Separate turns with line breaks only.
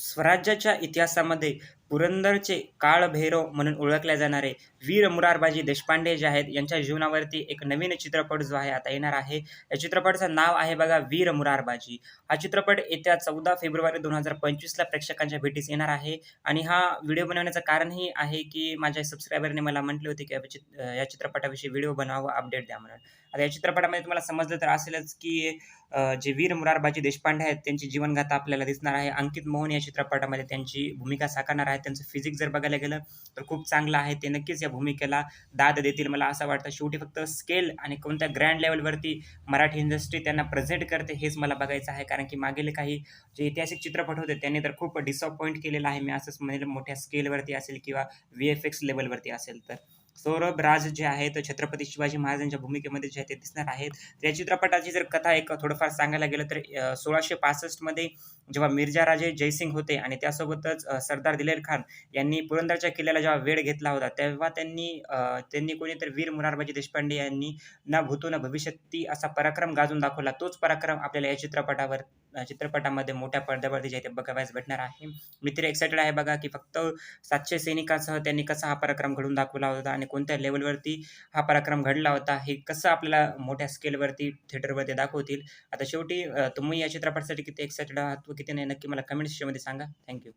स्वराज्याच्या इतिहासामध्ये पुरंदरचे काळभैरव म्हणून ओळखले जाणारे वीर मुरारबाजी देशपांडे जे आहेत यांच्या जीवनावरती एक नवीन चित्रपट जो आहे आता येणार आहे. या चित्रपटाचं नाव आहे बघा वीर मुरारबाजी. हा चित्रपट येत्या चौदा फेब्रुवारी दोन हजार पंचवीसला प्रेक्षकांच्या भेटीस येणार आहे. आणि हा व्हिडिओ बनवण्याचं कारणही आहे की माझ्या सबस्क्रायबरने मला म्हटले होते की या चित्रपटाविषयी व्हिडिओ बनवावा अपडेट द्या म्हणून. आता या चित्रपटामध्ये तुम्हाला समजलं तर असेलच की जे वीर मुरारबाजी देशपांडे आहेत त्यांची जीवनगाथा आपल्याला दिसणार आहे. अंकित मोहन या चित्रपटामध्ये त्यांची भूमिका साकारणार आहे त्यांचं फिजिक जर बघायला गेलं तर खूप चांगलं आहे. ते नक्कीच या भूमिकेला दाद देतील. मला असं वाटतं शेवटी फक्त स्केल आणि कोणत्या ग्रँड लेवलवरती मराठी इंडस्ट्री त्यांना प्रेझेंट करते हेच मला बघायचं आहे. कारण की मागील काही जे ऐतिहासिक चित्रपट होते त्यांनी तर खूप डिसअपॉइंट केलेलं आहे. मी असंच म्हणेल मोठ्या स्केलवरती असेल किंवा व्ही एफ एक्स लेवलवरती असेल तर. सौरभ राज जे आहेत छत्रपती शिवाजी महाराजांच्या भूमिकेमध्ये जे आहे ते दिसणार आहेत. तर या चित्रपटाची जर कथा एक थोडंफार सांगायला गेलं तर सोळाशे पासष्टमध्ये जेव्हा मिर्जा राजे जयसिंग होते आणि त्यासोबतच सरदार दिलेर खान यांनी पुरंदरच्या किल्ल्याला जेव्हा वेळ घेतला होता तेव्हा त्यांनी त्यांनी त्यांनी कोणीतरी वीर मुरारबाजी देशपांडे यांनी ना भूतो ना भविष्यती असा पराक्रम गाजून दाखवला. तोच पराक्रम आपल्याला या चित्रपटावर चित्रपटामध्ये मोठ्या पडद्यावरती जे आहे ते बघावयास भेटणार आहे. मी तर एक्साइटेड आहे बघा की फक्त सातशे सैनिकांसह त्यांनी कसा हा पराक्रम घडून दाखवला होता आणि कोणत्या लेवलवरती हा पराक्रम घडला होता हे कसं आपल्याला मोठ्या स्केलवरती थिएटरवरती दाखवतील? आता शेवटी तुम्ही या चित्रपटासाठी किती एक्सायटेड आहात व किती नाही नक्की मला कमेंट सेक्शनमध्ये सांगा. थँक्यू